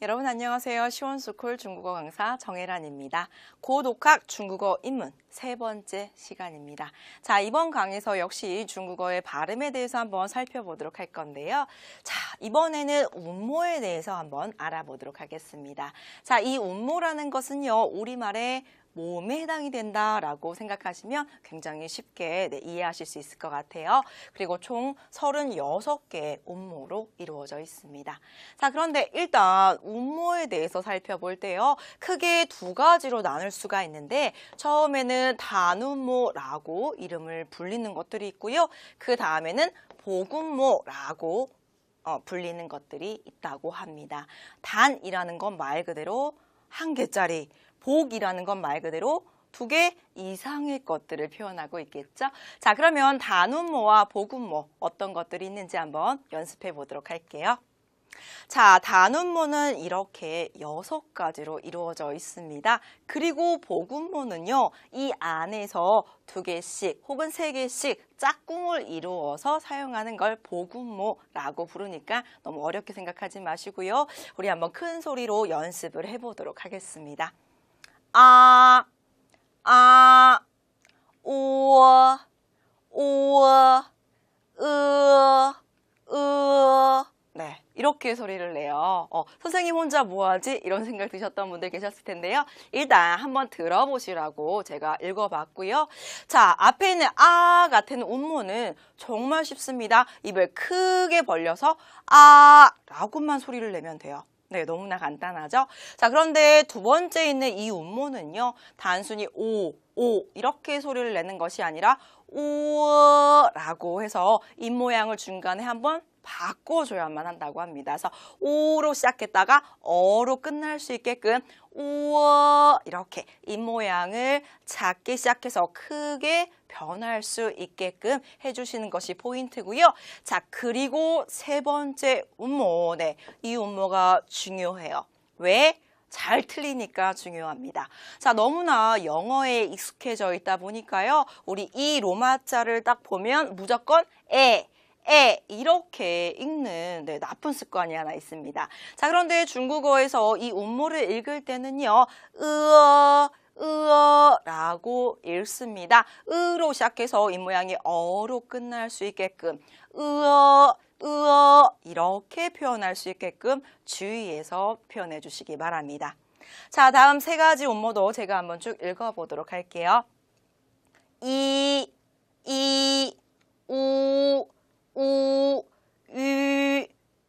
여러분 안녕하세요. 시원스쿨 중국어 강사 정혜란입니다. 고 독학 중국어 입문 세 번째 시간입니다. 자, 이번 강에서 역시 중국어의 발음에 대해서 한번 살펴보도록 할 건데요. 자, 이번에는 운모에 대해서 한번 알아보도록 하겠습니다. 자, 이 운모라는 것은요, 우리말의 모음에 해당이 된다라고 생각하시면 굉장히 쉽게 네, 이해하실 수 있을 것 같아요. 그리고 총 36개의 운모로 이루어져 있습니다. 자, 그런데 일단 운모에 대해서 살펴볼 때요. 크게 두 가지로 나눌 수가 있는데 처음에는 단운모라고 이름을 불리는 것들이 있고요. 그 다음에는 복운모라고 어, 불리는 것들이 있다고 합니다. 단이라는 건 말 그대로 한 개짜리, 복이라는 건 말 그대로 두 개 이상의 것들을 표현하고 있겠죠. 자, 그러면 단운모와 복운모 어떤 것들이 있는지 한번 연습해 보도록 할게요. 자, 단운모는 이렇게 여섯 가지로 이루어져 있습니다. 그리고 복운모는요, 이 안에서 두 개씩 혹은 세 개씩 짝꿍을 이루어서 사용하는 걸 복운모라고 부르니까 너무 어렵게 생각하지 마시고요. 우리 한번 큰 소리로 연습을 해보도록 하겠습니다. 아, 아, 우어, 우어, 으, 으. 네, 이렇게 소리를 내요. 어, 선생님 혼자 뭐하지? 이런 생각 드셨던 분들 계셨을 텐데요. 일단 한번 들어보시라고 제가 읽어봤고요. 자, 앞에 있는 아 같은 운모는 정말 쉽습니다. 입을 크게 벌려서 아 라고만 소리를 내면 돼요. 네, 너무나 간단하죠? 자, 그런데 두 번째 있는 이 운모는요, 단순히 오, 오, 이렇게 소리를 내는 것이 아니라 오라고 해서 입 모양을 중간에 한번 바꿔줘야만 한다고 합니다. 그래서 오로 시작했다가 어로 끝날 수 있게끔 우어 이렇게 입 모양을 작게 시작해서 크게 변할 수 있게끔 해주시는 것이 포인트고요. 자 그리고 세 번째 운모, 네, 이 운모가 중요해요. 왜? 잘 틀리니까 중요합니다. 자, 너무나 영어에 익숙해져 있다 보니까요. 우리 이 로마자를 딱 보면 무조건 에, 에 이렇게 읽는 네, 나쁜 습관이 하나 있습니다. 자, 그런데 중국어에서 이 운모를 읽을 때는요. 으어, 으어라고 읽습니다. 으로 시작해서 이 모양이 어로 끝날 수 있게끔 으어, 으어 이렇게 표현할 수 있게끔 주의해서 표현해 주시기 바랍니다. 자, 다음 세 가지 운모도 제가 한번 쭉 읽어보도록 할게요. 이, 이, 우, 우, 유,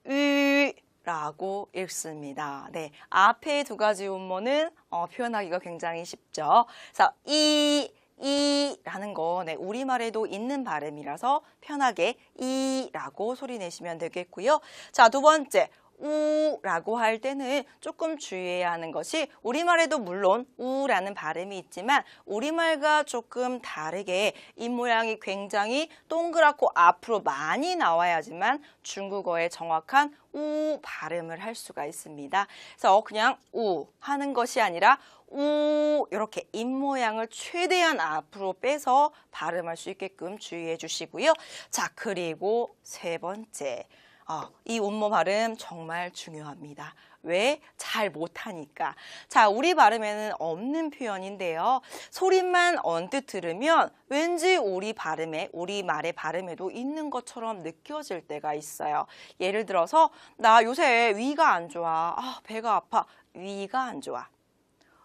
유 라고 읽습니다. 네, 앞에 두 가지 운모는 어, 표현하기가 굉장히 쉽죠. 그래서 이, 이라는 거 네, 우리말에도 있는 발음이라서 편하게 이라고 소리 내시면 되겠고요. 자, 두 번째. 우라고 할 때는 조금 주의해야 하는 것이 우리말에도 물론 우라는 발음이 있지만 우리말과 조금 다르게 입 모양이 굉장히 동그랗고 앞으로 많이 나와야지만 중국어의 정확한 우 발음을 할 수가 있습니다. 그래서 그냥 우 하는 것이 아니라 우 이렇게 입 모양을 최대한 앞으로 빼서 발음할 수 있게끔 주의해 주시고요. 자, 그리고 세 번째. 어, 이 운모 발음 정말 중요합니다. 왜? 잘 못하니까. 자, 우리 발음에는 없는 표현인데요. 소리만 언뜻 들으면 왠지 우리 발음에, 우리 말의 발음에도 있는 것처럼 느껴질 때가 있어요. 예를 들어서, 나 요새 위가 안 좋아. 아, 배가 아파. 위가 안 좋아.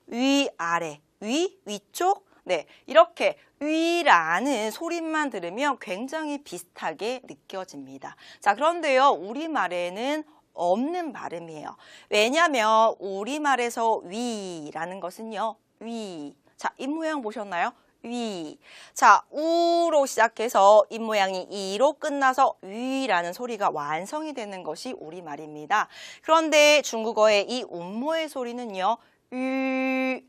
위, 아래. 위, 위쪽. 네, 이렇게 위라는 소리만 들으면 굉장히 비슷하게 느껴집니다. 자, 그런데요, 우리말에는 없는 발음이에요. 왜냐하면 우리말에서 위라는 것은요, 위. 자, 입 모양 보셨나요? 위. 자, 우로 시작해서 입 모양이 이로 끝나서 위라는 소리가 완성이 되는 것이 우리말입니다. 그런데 중국어의 이 운모의 소리는요, 위,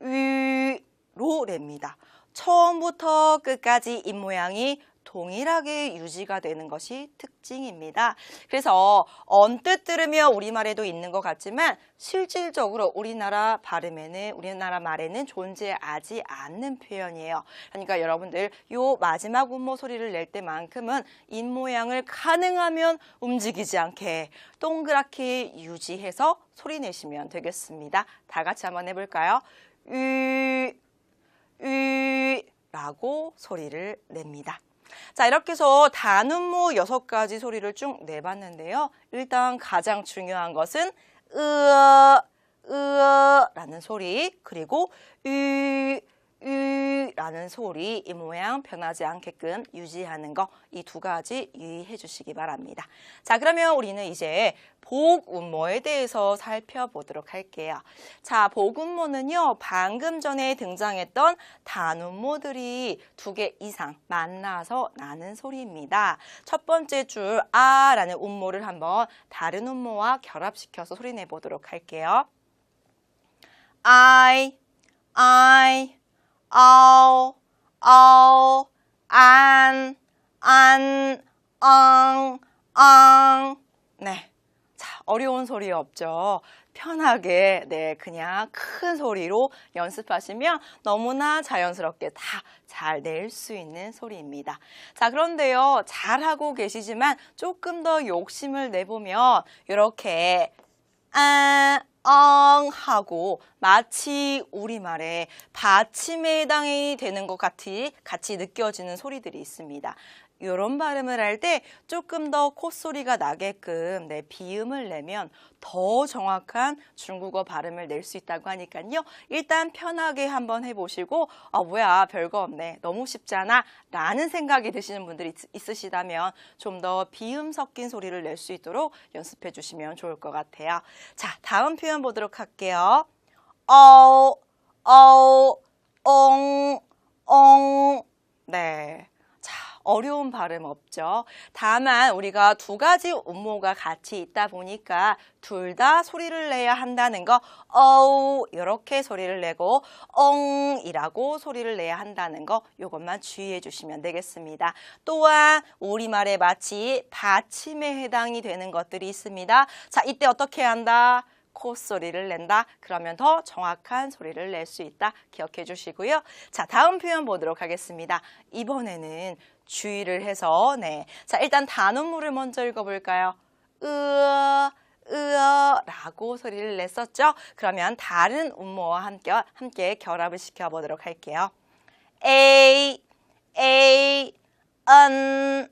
위, 로 냅니다. 처음부터 끝까지 입 모양이 동일하게 유지가 되는 것이 특징입니다. 그래서 언뜻 들으면 우리말에도 있는 것 같지만 실질적으로 우리나라 발음에는 우리나라 말에는 존재하지 않는 표현이에요. 그러니까 여러분들 요 마지막 음모 소리를 낼 때만큼은 입 모양을 가능하면 움직이지 않게 동그랗게 유지해서 소리 내시면 되겠습니다. 다 같이 한번 해볼까요? 으, 으, 라고 소리를 냅니다. 자, 이렇게 해서 단음모 여섯 가지 소리를 쭉 내봤는데요. 일단 가장 중요한 것은 으어, 으어 라는 소리, 그리고 으, 으 라는 소리, 이 모양 변하지 않게끔 유지하는 거, 이 두 가지 유의해 주시기 바랍니다. 자, 그러면 우리는 이제 복음모에 대해서 살펴보도록 할게요. 자, 복음모는요, 방금 전에 등장했던 단음모들이 두 개 이상 만나서 나는 소리입니다. 첫 번째 줄, 아 라는 음모를 한번 다른 음모와 결합시켜서 소리 내보도록 할게요. I, I, 어, 어, 안, 안, 엉, 엉. 네. 자, 어려운 소리 없죠. 편하게, 네, 그냥 큰 소리로 연습하시면 너무나 자연스럽게 다 잘 낼 수 있는 소리입니다. 자, 그런데요, 잘하고 계시지만 조금 더 욕심을 내보면 이렇게, 아, 엉 하고 마치 우리말에 받침에 해당이 되는 것 같이 같이 느껴지는 소리들이 있습니다. 이런 발음을 할 때 조금 더 콧소리가 나게끔 내 비음을 내면 더 정확한 중국어 발음을 낼 수 있다고 하니까요. 일단 편하게 한번 해보시고 아 뭐야 별거 없네 너무 쉽잖아 라는 생각이 드시는 분들이 있, 있으시다면 좀 더 비음 섞인 소리를 낼 수 있도록 연습해 주시면 좋을 것 같아요. 자 다음 표현 보도록 할게요. 어, 어, 엉, 엉. 네. 자, 어려운 발음 없죠. 다만 우리가 두 가지 음모가 같이 있다 보니까 둘 다 소리를 내야 한다는 거, 어우, 이렇게 소리를 내고, 엉이라고 소리를 내야 한다는 거, 이것만 주의해 주시면 되겠습니다. 또한 우리말에 마치 받침에 해당이 되는 것들이 있습니다. 자, 이때 어떻게 한다? 콧소리를 낸다. 그러면 더 정확한 소리를 낼 수 있다. 기억해 주시고요. 자, 다음 표현 보도록 하겠습니다. 이번에는 주의를 해서, 네. 자, 일단 단음물을 먼저 읽어볼까요? 으어, 으어 라고 소리를 냈었죠? 그러면 다른 음모와 함께, 함께 결합을 시켜보도록 할게요. A, A, 은,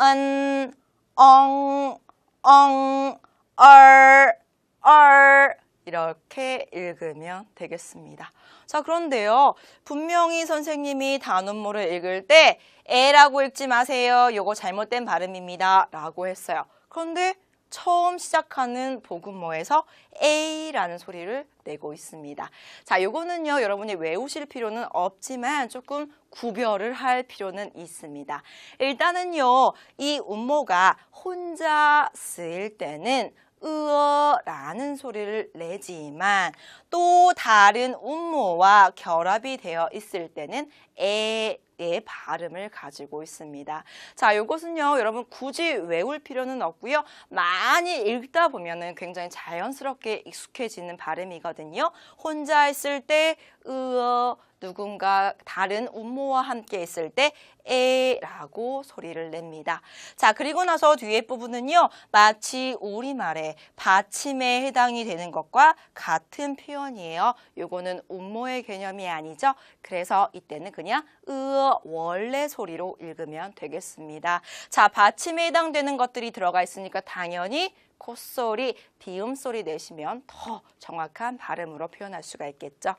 은, 엉, 엉, 얼, 얼 이렇게 읽으면 되겠습니다. 자, 그런데요. 분명히 선생님이 단음모를 읽을 때 에라고 읽지 마세요. 요거 잘못된 발음입니다. 라고 했어요. 그런데 처음 시작하는 복음모에서 A라는 소리를 내고 있습니다. 자, 요거는요, 여러분이 외우실 필요는 없지만 조금 구별을 할 필요는 있습니다. 일단은요, 이 음모가 혼자 쓰일 때는 으어라는 소리를 내지만 또 다른 음모와 결합이 되어 있을 때는 에 의 발음을 가지고 있습니다. 자, 이것은요, 여러분 굳이 외울 필요는 없고요. 많이 읽다 보면은 굉장히 자연스럽게 익숙해지는 발음이거든요. 혼자 있을 때 으어, 누군가 다른 음모와 함께 있을 때 에라고 소리를 냅니다. 자, 그리고 나서 뒤에 부분은요. 마치 우리말에 받침에 해당이 되는 것과 같은 표현이에요. 요거는 음모의 개념이 아니죠. 그래서 이때는 그냥 으어 원래 소리로 읽으면 되겠습니다. 자, 받침에 해당되는 것들이 들어가 있으니까 당연히 콧소리, 비음소리 내시면 더 정확한 발음으로 표현할 수가 있겠죠.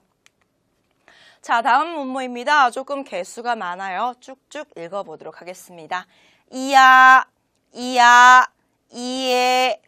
자, 다음 문모입니다. 조금 개수가 많아요. 쭉쭉 읽어보도록 하겠습니다. 이야, 이야, 이에,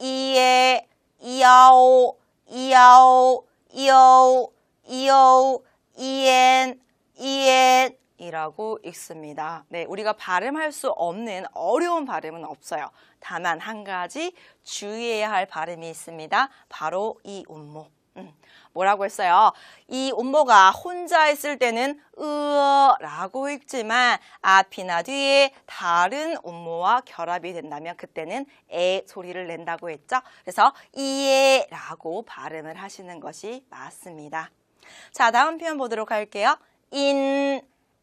이에, 이야오, 이야오, 이오, 이오, 이엔, 이엔, 이라고 읽습니다. 네, 우리가 발음할 수 없는 어려운 발음은 없어요. 다만 한 가지 주의해야 할 발음이 있습니다. 바로 이 음모. 음, 뭐라고 했어요? 이 음모가 혼자 있을 때는 으어라고 읽지만 앞이나 뒤에 다른 음모와 결합이 된다면 그때는 에 소리를 낸다고 했죠. 그래서 이에라고 발음을 하시는 것이 맞습니다. 자, 다음 표현 보도록 할게요. 인,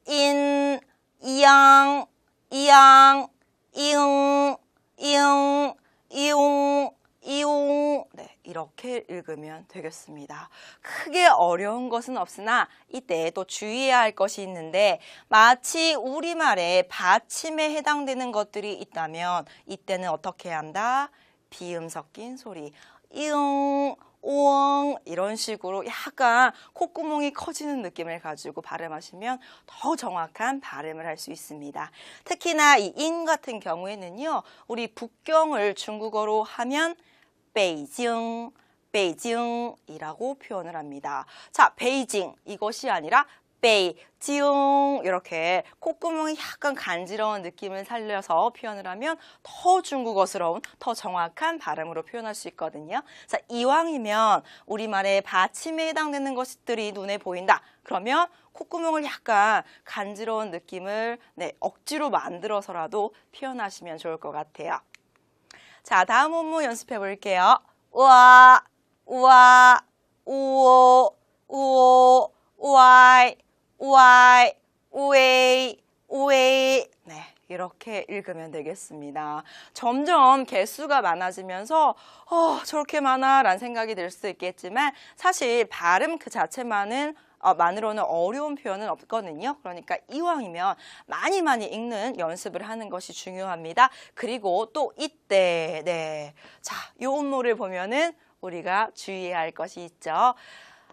인, 이양, 이양, 이응, 이응, 이용, 이렇게 읽으면 되겠습니다. 크게 어려운 것은 없으나 이때 또 주의해야 할 것이 있는데 마치 우리말에 받침에 해당되는 것들이 있다면 이때는 어떻게 해야 한다? 비음 섞인 소리. 이응, 오엉 이런 식으로 약간 콧구멍이 커지는 느낌을 가지고 발음하시면 더 정확한 발음을 할 수 있습니다. 특히나 이 인 같은 경우에는요. 우리 북경을 중국어로 하면 베이징, 베이징이라고 표현을 합니다. 자, 베이징 이것이 아니라 베이징 이렇게 콧구멍이 약간 간지러운 느낌을 살려서 표현을 하면 더 중국어스러운 더 정확한 발음으로 표현할 수 있거든요. 자, 이왕이면 우리말의 받침에 해당되는 것들이 눈에 보인다. 그러면 콧구멍을 약간 간지러운 느낌을 네, 억지로 만들어서라도 표현하시면 좋을 것 같아요. 자, 다음 업무 연습해 볼게요. 우와, 우와, 우오, 우오, 우와이, 우와이, 우웨이, 우웨이. 네, 이렇게 읽으면 되겠습니다. 점점 개수가 많아지면서 어, 저렇게 많아 라는 생각이 들 수 있겠지만 사실 발음 그 자체만은 어, 만으로는 어려운 표현은 없거든요. 그러니까 이왕이면 많이 많이 읽는 연습을 하는 것이 중요합니다. 그리고 또 이때 네. 자, 요 음모를 보면은 우리가 주의해야 할 것이 있죠.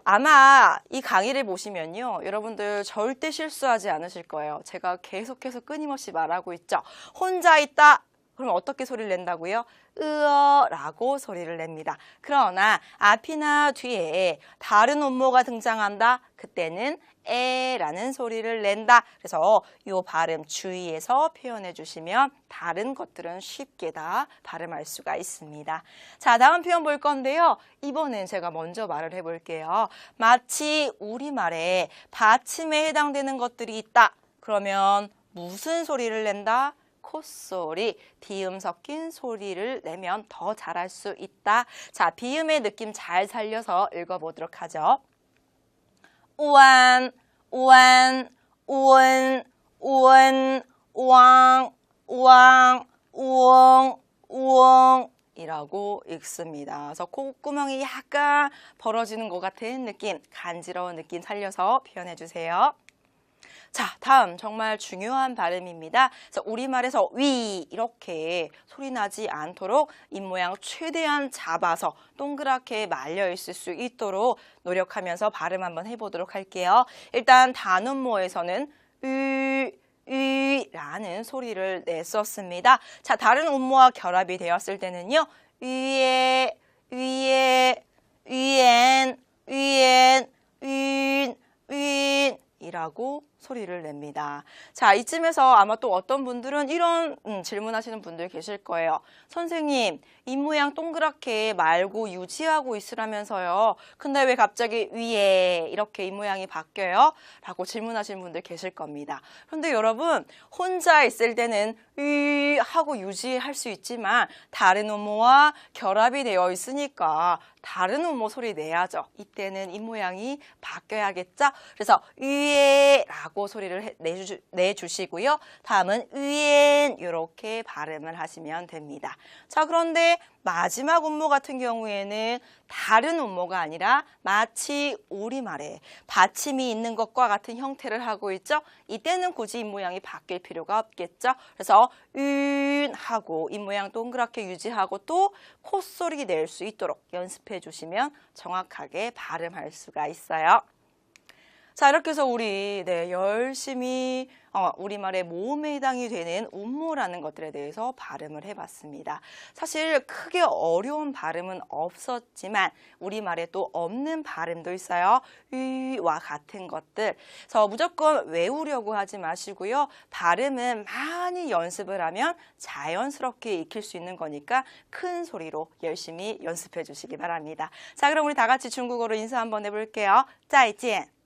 아마 이 강의를 보시면요. 여러분들 절대 실수하지 않으실 거예요. 제가 계속해서 끊임없이 말하고 있죠. 혼자 있다. 그럼 어떻게 소리를 낸다고요? 으어라고 소리를 냅니다. 그러나 앞이나 뒤에 다른 음모가 등장한다. 그때는 에라는 소리를 낸다. 그래서 이 발음 주의해서 표현해 주시면 다른 것들은 쉽게 다 발음할 수가 있습니다. 자, 다음 표현 볼 건데요. 이번엔 제가 먼저 말을 해볼게요. 마치 우리말에 받침에 해당되는 것들이 있다. 그러면 무슨 소리를 낸다? 콧소리, 비음 섞인 소리를 내면 더 잘할 수 있다. 자, 비음의 느낌 잘 살려서 읽어보도록 하죠. 우안, 우안, 우은, 우은, 우왕, 우왕, 우엉, 우엉 이라고 읽습니다. 그래서 콧구멍이 약간 벌어지는 것 같은 느낌, 간지러운 느낌 살려서 표현해 주세요. 자, 다음 정말 중요한 발음입니다. 그래서 우리말에서 위 이렇게 소리 나지 않도록 입모양 최대한 잡아서 동그랗게 말려 있을 수 있도록 노력하면서 발음 한번 해보도록 할게요. 일단 단음모에서는 으, 으 라는 소리를 냈었습니다. 자, 다른 음모와 결합이 되었을 때는요. 위에, 위에, 위엔, 위엔, 윈, 윈 이라고 소리를 냅니다. 자, 이쯤에서 아마 또 어떤 분들은 이런 음, 질문하시는 분들 계실 거예요. 선생님, 입 모양 동그랗게 말고 유지하고 있으라면서요. 근데 왜 갑자기 위에 이렇게 입 모양이 바뀌어요? 라고 질문하시는 분들 계실 겁니다. 그런데 여러분, 혼자 있을 때는 위 하고 유지할 수 있지만 다른 음모와 결합이 되어 있으니까 다른 음모 소리 내야죠. 이때는 입 모양이 바뀌어야겠죠? 그래서 위에 라고 소리를 내주, 내주시고요. 다음은 위엔 이렇게 발음을 하시면 됩니다. 자, 그런데 마지막 음모 같은 경우에는 다른 음모가 아니라 마치 우리말에 받침이 있는 것과 같은 형태를 하고 있죠. 이때는 굳이 입모양이 바뀔 필요가 없겠죠. 그래서 ün 하고 입모양 동그랗게 유지하고 또 콧소리 낼 수 있도록 연습해 주시면 정확하게 발음할 수가 있어요. 자, 이렇게 해서 우리 네, 열심히 어, 우리말의 모음에 해당이 되는 운모라는 것들에 대해서 발음을 해봤습니다. 사실 크게 어려운 발음은 없었지만 우리말에 또 없는 발음도 있어요. 위와 같은 것들. 그래서 무조건 외우려고 하지 마시고요. 발음은 많이 연습을 하면 자연스럽게 익힐 수 있는 거니까 큰 소리로 열심히 연습해 주시기 바랍니다. 자, 그럼 우리 다 같이 중국어로 인사 한번 해볼게요. 再见.